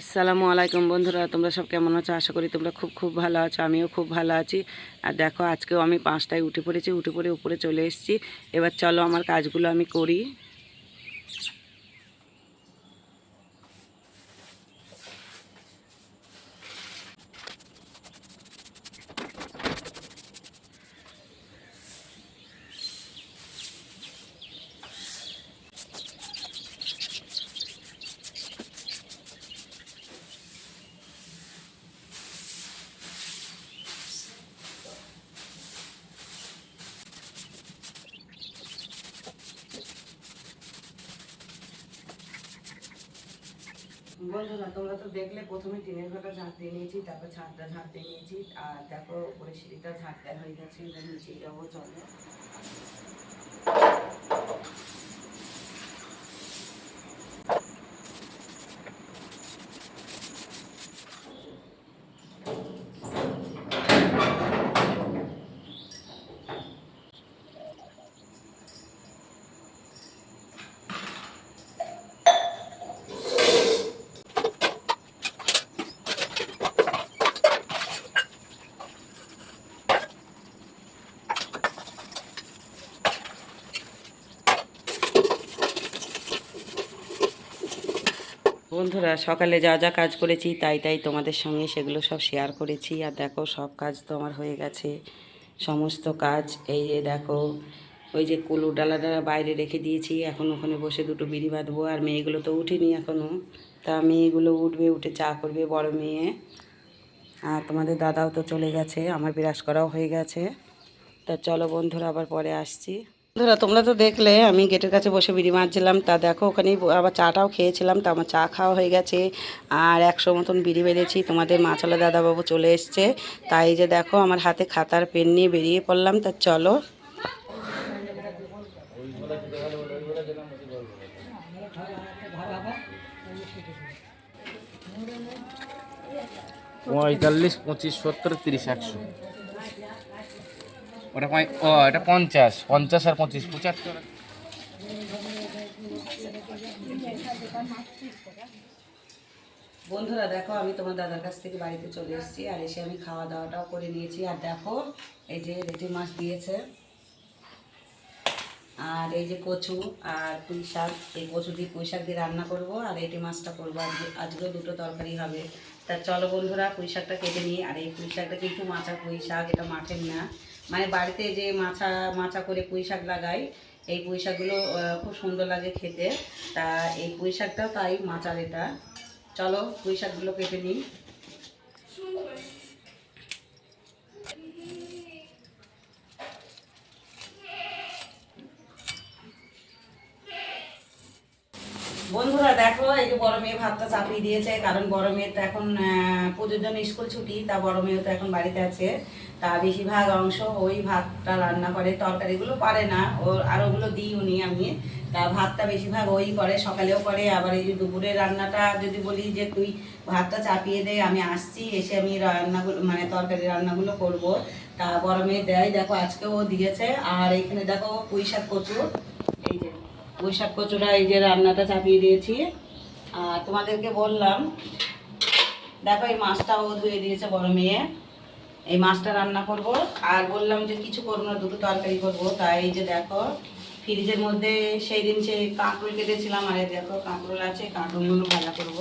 আসসালামু আলাইকুম বন্ধুরা, তোমরা সব কেমন আছো? আশা করি তোমরা খুব খুব ভালো আছো, আমিও খুব ভালো আছি। আর দেখো, আজকেও আমি পাঁচটায় উঠে পড়েছি, উঠে পড়ে উপরে চলে এসেছি। এবার চলো আমার কাজগুলো আমি করি। বন্ধুরা তোমরা তো দেখলে প্রথমে টিনের ঘরটা ঝাঁট দিয়ে নিয়েছি, তারপর ছাদটা ঝাঁট দিয়ে নিয়েছি, আর দেখো উপরে সিঁড়িটা ঝাঁট দেওয়া হয়ে গেছে, এবার নিচে যাব চলো। বন্ধুরা, সকালে যা যা কাজ করেছি তাই তাই তোমাদের সঙ্গে সেগুলো সব শেয়ার করেছি। আর দেখো, সব কাজ তো আমার হয়ে গেছে। সমস্ত কাজ, এই যে দেখো, ওই যে কুলু ডালা ডালা বাইরে রেখে দিয়েছি। এখন ওখানে বসে দুটো বিড়ি বাঁধবো। আর মেয়েগুলো তো উঠেনি এখনও তা মেয়েগুলো উঠবে, উঠে চা করবে বড় মেয়ে। আর তোমাদের দাদাও তো চলে গেছে। আমার বিরাস করাও হয়ে গেছে। তা চলো বন্ধুরা, আবার পরে আসছি। বন্ধুরা, তোমরা তো দেখলে, আমি গেটের কাছে বসে বিড়ি মারছিলাম। তা দেখো, ওখানেই আবার চাটাও খেয়েছিলাম, তা আমার চা খাওয়া হয়ে গেছে। আর একশো মতন বিড়ি বেঁধেছি। তোমাদের মাছালা দাদাবাবু চলে এসছে। তাই যে দেখো, আমার হাতে খাতার পেন নিয়ে বেরিয়ে পড়লাম। তা চলো। পঁয়তাল্লিশ, পঁচিশ, সত্তর, তিরিশ, একশো। ওটা ও, এটা পঞ্চাশ। পঞ্চাশ আর পঁচিশ, পঁচাত্তর। বন্ধুরা, দেখো, আমি তোমার দাদার কাছ থেকে বাড়িতে চলে এসেছি, আর এসে আমি খাওয়া দাওয়াটাও করে নিয়েছি। আর দেখো, এই যে রেটি মাছ দিয়েছে। আর এই যে কচু আর পুঁই শাক, এই কচু দিয়ে পুঁই শাক দিয়ে রান্না করব, আর এটি মাছটা করব আজকে। আজকেও দুটো তরকারি হবে। তা চলো বন্ধুরা, পুঁই শাকটা কেটে নিই। আর এই পুঁই শাকটা কিন্তু মাচা পুঁই শাক, এটা মাঠের না। মানে বাড়িতে যে মাছা মাছা করে পুঁই শাক লাগাই, এই পুঁই শাকগুলো খুব সুন্দর লাগে খেতে। তা এই পুঁই শাকটাও তাই মাচার এটা। চলো পুঁই শাকগুলো কেটে নিই। বন্ধুরা, দেখো, এই যে বড় মেয়ে ভাতটা চাপিয়ে দিয়েছে, কারণ বড় তো এখন পুজোর জন্য স্কুল ছুটি, তা বড় মেয়ে তো এখন বাড়িতে আছে। তা বেশিরভাগ অংশ ওই ভাতটা রান্না করে, তরকারিগুলো পারে না, ওর, আর ওগুলো দিই উনি আমি। তা ভাতটা বেশিরভাগ ওই করে, সকালেও করে, আবার এই যে দুপুরের রান্নাটা যদি বলি যে তুই ভাতটা চাপিয়ে দে, আমি আসছি, এসে আমি রান্নাগুলো মানে তরকারি রান্নাগুলো করব। তা বড় মেয়ে দেয়, দেখো, আজকেও দিয়েছে, আর এইখানে দেখো পুঁই শাক কচু। এই যে পুঁই শাক কচুরা এই যে রান্নাটা চাপিয়ে দিয়েছি। আর তোমাদেরকে বললাম, দেখো এই মাছটাও ধুয়ে দিয়েছে বড় মেয়ে। এই মাছটা রান্না করব। আর বললাম যে কিছু করব না, দুটো তরকারি করব। তাই এই যে দেখো, ফ্রিজের মধ্যে সেই দিন সেই কাঁকরোল কেটেছিলাম, আর এই দেখো কাঁকরোল আছে, কাঁকরোলগুলো ভাজা করব।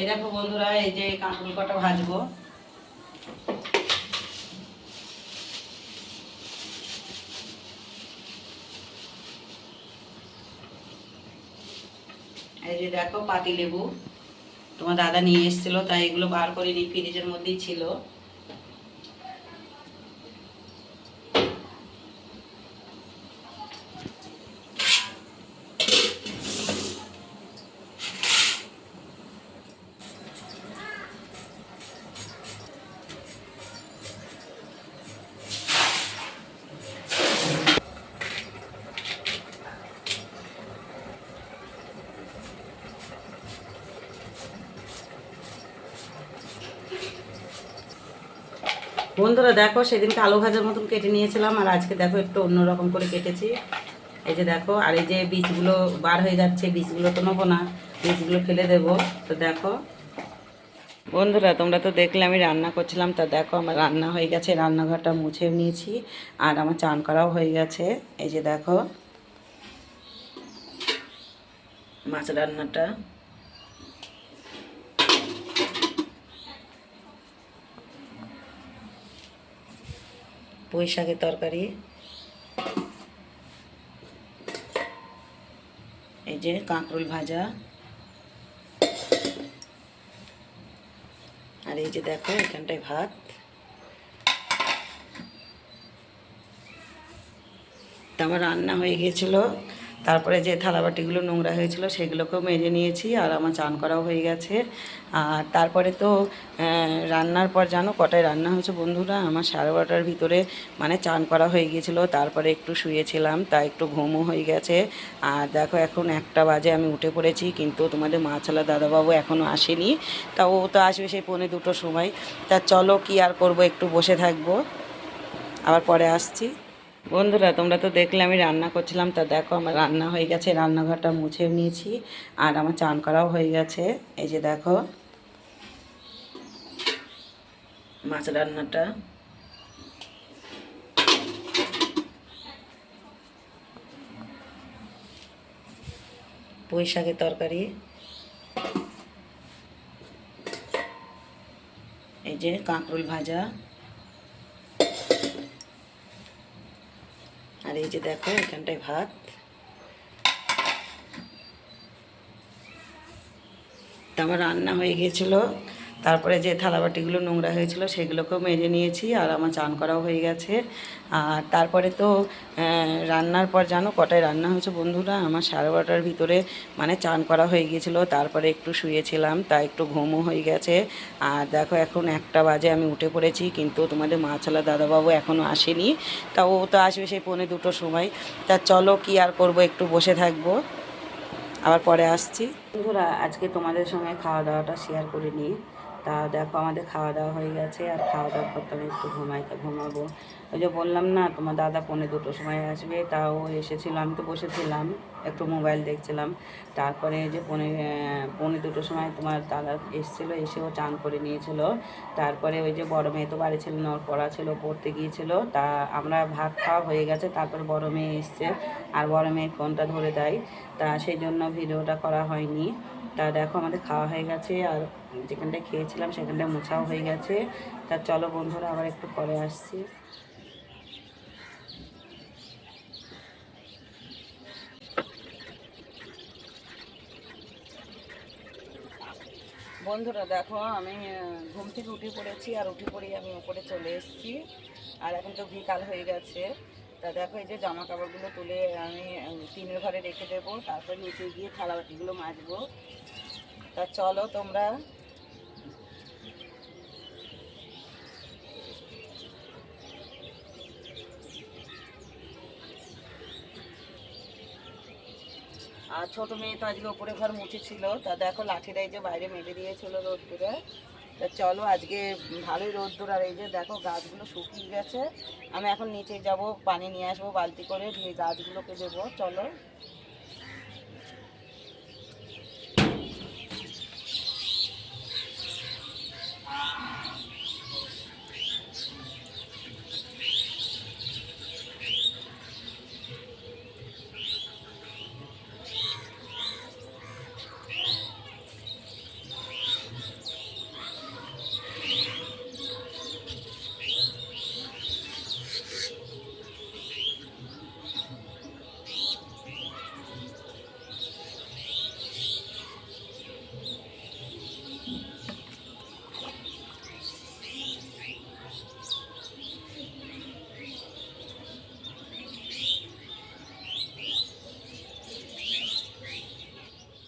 এই দেখো বন্ধুরা, এই যে কাঁকরোল কটা ভাজবো এই যে দেখো পাতি লেবু তোমার দাদা নিয়ে এসেছিল, তাই এগুলো বার করে নি ফ্রিজের মধ্যেই ছিল। বন্ধুরা দেখো, সেদিনকে আলু ভাজার মতন কেটে নিয়েছিলাম, আর আজকে দেখো একটু অন্যরকম করে কেটেছি। এই যে দেখো, আর এই যে বীজগুলো বার হয়ে যাচ্ছে, বীজগুলো তো নেব না, বীজগুলো ফেলে দেবো। তো দেখো, বন্ধুরা তোমরা তো দেখলে, আমি রান্না করছিলাম, তা দেখো আমার রান্না হয়ে গেছে, রান্নাঘরটা মুছে নিয়েছি, আর আমার চান করাও হয়ে গেছে। এই যে দেখো, মাছ রান্নাটা পুঁই শাকের তরকারি। এই যে কাঁকরোল ভাজা। আর এই যে দেখো, এখানটায় ভাত। আমার রান্না হয়ে গিয়েছিল। তারপরে যে থালাবাটিগুলো নোংরা হয়েছিল সেগুলোকেও মেজে নিয়েছি আর আমার চান করাও হয়ে গেছে। আর তারপরে তো রান্নার পর জানো কটায় রান্না হয়েছে বন্ধুরা? আমার সাড়ে বারোটার ভিতরে মানে চান করা হয়ে গিয়েছিল, তারপরে একটু শুয়েছিলাম তা একটু ঘুমও হয়ে গেছে। আর দেখো এখন একটা বাজে আমি উঠে পড়েছি, কিন্তু তোমাদের মাছালা দাদাবাবু এখনও আসেনি, তা ও তো আসবে সেই পৌনে দুটোর সময়। তা চলো কি আর করব, একটু বসে থাকব। আবার পরে আসছি। বন্ধুরা, তোমরা তো দেখলে আমি রান্না করছিলাম, তা দেখো আমার রান্না হয়ে গেছে, রান্নাঘরটা মুছে নিয়েছি, আর আমার চান করাও হয়ে গেছে, এই যে দেখো। মাছ রান্নাটা। পুঁই শাকের তরকারি। এই যে কাঁকরুল ভাজা। আর এই যে দেখো এখানটায় ভাত। আমার রান্না হয়ে গিয়েছিল তারপরে যে থালাবাটিগুলো নোংরা হয়েছিল সেগুলোকেও মেজে নিয়েছি আর আমার চান করাও হয়ে গেছে। আর তারপরে তো রান্নার পর জানো কটায় রান্না হয়েছে বন্ধুরা? আমার সাড়ে বারোটার ভিতরে মানে চান করা হয়ে গিয়েছিল, তারপরে একটু শুয়েছিলাম তা একটু ঘুমও হয়ে গেছে। আর দেখো এখন একটা বাজে, আমি উঠে পড়েছি, কিন্তু তোমাদের মাছালা দাদাবাবু এখনও আসেনি, তা ও তো আসবে সেই পৌনে দুটোর সময়। তা চলো কি আর করব, একটু বসে থাকব। আবার পরে আসছি। বন্ধুরা, আজকে তোমাদের সঙ্গে খাওয়া দাওয়াটা শেয়ার করে নিই। তা দেখো আমাদের খাওয়া দাওয়া হয়ে গেছে, আর খাওয়া দাওয়া করতে আমি একটু ঘুমাই, তা ঘুমাবো। ওই যে বললাম না, তোমার দাদা পৌনে দুটোর সময় আসবে, তাও এসেছিল, আমি তো বসেছিলাম, একটু মোবাইল দেখছিলাম। তারপরে যে পৌনে পৌনে দুটোর সময় তোমার দাদা এসেছিল এসেও চান করে নিয়েছিল। তারপরে ওই যে বড় মেয়ে তো বাড়ি ছিল না, ওর পড়া ছিল পড়তে গিয়েছিল। তা আমরা ভাত খাওয়া হয়ে গেছে, তারপরে বড় মেয়ে এসছে, আর বড় মেয়ে ফোনটা ধরে দেয়। তা সেই জন্য ভিডিওটা করা হয়নি। তা দেখো আমাদের খাওয়া হয়ে গেছে, আর যেখানটায় খেয়েছিলাম সেখানটায় মোছাও হয়ে গেছে। তা চলো বন্ধুরা, আবার একটু পরে আসছি। বন্ধুরা, দেখো আমি ঘুম থেকে উঠে পড়েছি আর উঠে পড়েই আমি উপরে চলে এসেছি। আর এখন তো বিকাল হয়ে গেছে। তা দেখো, এই যে জামা কাপড়গুলো তুলে আমি টিনের ঘরে রেখে দেবো। তারপর নিচে গিয়ে থালা বাটিগুলো মাজবো। তা চলো তোমরা আর ছোট মেয়ে তো আজকে ওপরে ঘর মুছেছিল তা দেখো লাঠিটা এই যে বাইরে মেলে দিয়েছিল রোদ্দুরে। তা চলো, আজকে ভালোই রোদ্দুর। আর এই যে দেখো, গাছগুলো শুকিয়ে গেছে। আমি এখন নিচে যাব, পানি নিয়ে আসব, বালতি করে দিয়ে গাছগুলোকে দেবো। চলো।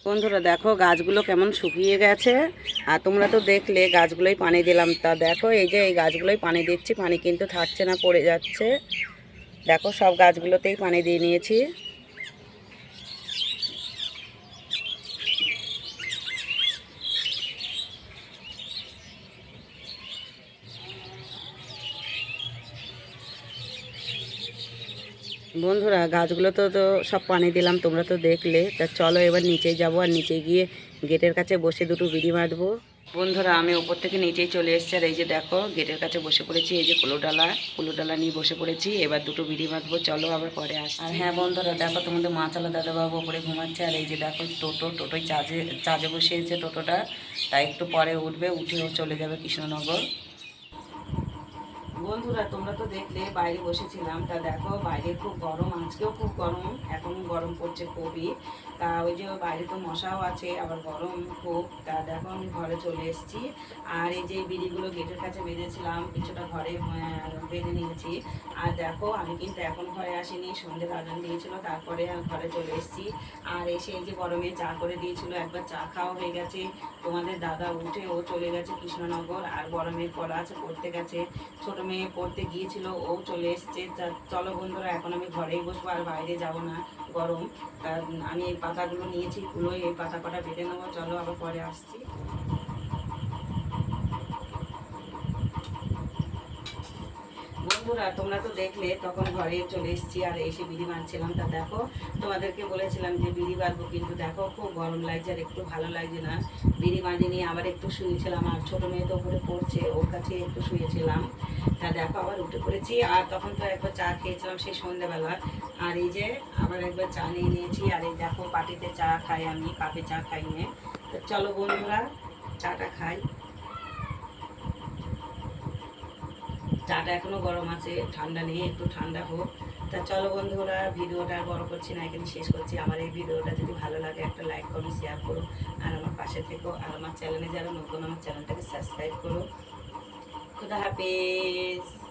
বন্ধুরা দেখো, গাছগুলো কেমন শুকিয়ে গেছে। আর তোমরা তো দেখলে, গাছগুলোই পানি দিলাম। তা দেখো, এই যে এই গাছগুলোই পানি দিচ্ছি, পানি কিন্তু থাকছে না, পড়ে যাচ্ছে। দেখো, সব গাছগুলোতেই পানি দিয়ে নিয়েছি। বন্ধুরা, গাছগুলো তো তো সব পানি দিলাম, তোমরা তো দেখলে। তা চলো এবার নিচে যাব আর নিচে গিয়ে গেটের কাছে বসে দুটো বিড়ি মারবো বন্ধুরা, আমি ওপর থেকে নিচেই চলে এসেছি, আর এই যে দেখো, গেটের কাছে বসে পড়েছি, এই যে কুলোডালা কুলোডালা নিয়ে বসে পড়েছি, এবার দুটো বিড়ি মারবো চলো আবার পরে আসছি। আর হ্যাঁ বন্ধুরা, দেখো তোমাদের মা চালা দাদাবাবু ওপরে ঘুমাচ্ছে, আর এই যে দেখো টোটো, টোটোয় চার্জে চার্জে বসিয়েছে টোটোটা। তাই একটু পরে উঠবে, উঠেও চলে যাবে কৃষ্ণনগর। বন্ধুরা, তোমরা তো দেখলে বাইরে বসেছিলাম। তা দেখো, বাইরে খুব গরম, আজকেও খুব গরম এখন গরম পড়ছে খুবই। তা ওই যে বাইরে তো মশাও আছে, আবার গরম খুব। তা দেখো, আমি ঘরে চলে এসেছি। আর এই যে বিড়িগুলো গেটের কাছে বেঁধেছিলাম, কিছুটা ঘরে বেঁধে নিয়েছি। আর দেখো, আমি কিন্তু এখন ঘরে আসিনি সন্ধ্যে আজান দিয়েছিল, তারপরে ঘরে চলে এসেছি। আর এসে এই যে গরমে চা করে দিয়েছিল, একবার চা খাওয়া হয়ে গেছে। তোমাদের দাদা উঠে, ও চলে গেছে কৃষ্ণনগর, আর গরমের পড়া আছে পড়তে গেছে। ছোটো মেয়ে পড়তে গিয়েছিল, ও চলে এসছে। চলো বন্ধুরা, এখন আমি ঘরেই বসবো আর বাইরে যাব না, গরম। আমি এই পাতাগুলো নিয়েছি কুলোয় এই পাতা কটা বেঁধে নেব, চলো আবার পরে আসছি। বন্ধুরা তোমরা তো দেখলে, তখন ঘরে চলে এসেছি আর এসে বিড়ি মারছিলাম তা দেখো, তোমাদেরকে বলেছিলাম যে বিড়ি বাঁধবো, কিন্তু দেখো, খুব গরম লাগছে আর একটু ভালো লাগছে না। বিড়ি বাঁধি নিয়ে আবার একটু শুয়েছিলাম, আর ছোটো মেয়ে তো উপরে পড়ছে, ওর কাছে একটু শুয়েছিলাম। তা দেখো, আবার উঠে পড়েছি, আর তখন তো একবার চা খেয়েছিলাম সেই সন্ধ্যেবেলা। আর এই যে, আবার একবার চা নিয়ে নিয়েছি, আর এই দেখো, পাটিতে চা খাই আমি কাপে চা খাই নিয়ে তো চলো বন্ধুরা, চাটা খাই। চাটা এখনও গরম আছে, ঠান্ডা নেই, একটু ঠান্ডা হোক। তা চলো বন্ধুরা, ভিডিওটা বড় করছি না, এখানে শেষ করছি। আমার এই ভিডিওটা যদি ভালো লাগে, একটা লাইক করো শেয়ার করো। আর আমার পাশে থেকো। আর আমার চ্যানেলে যারা নতুন, আমার চ্যানেলটাকে সাবস্ক্রাইব করো। খুদা হাফেজ।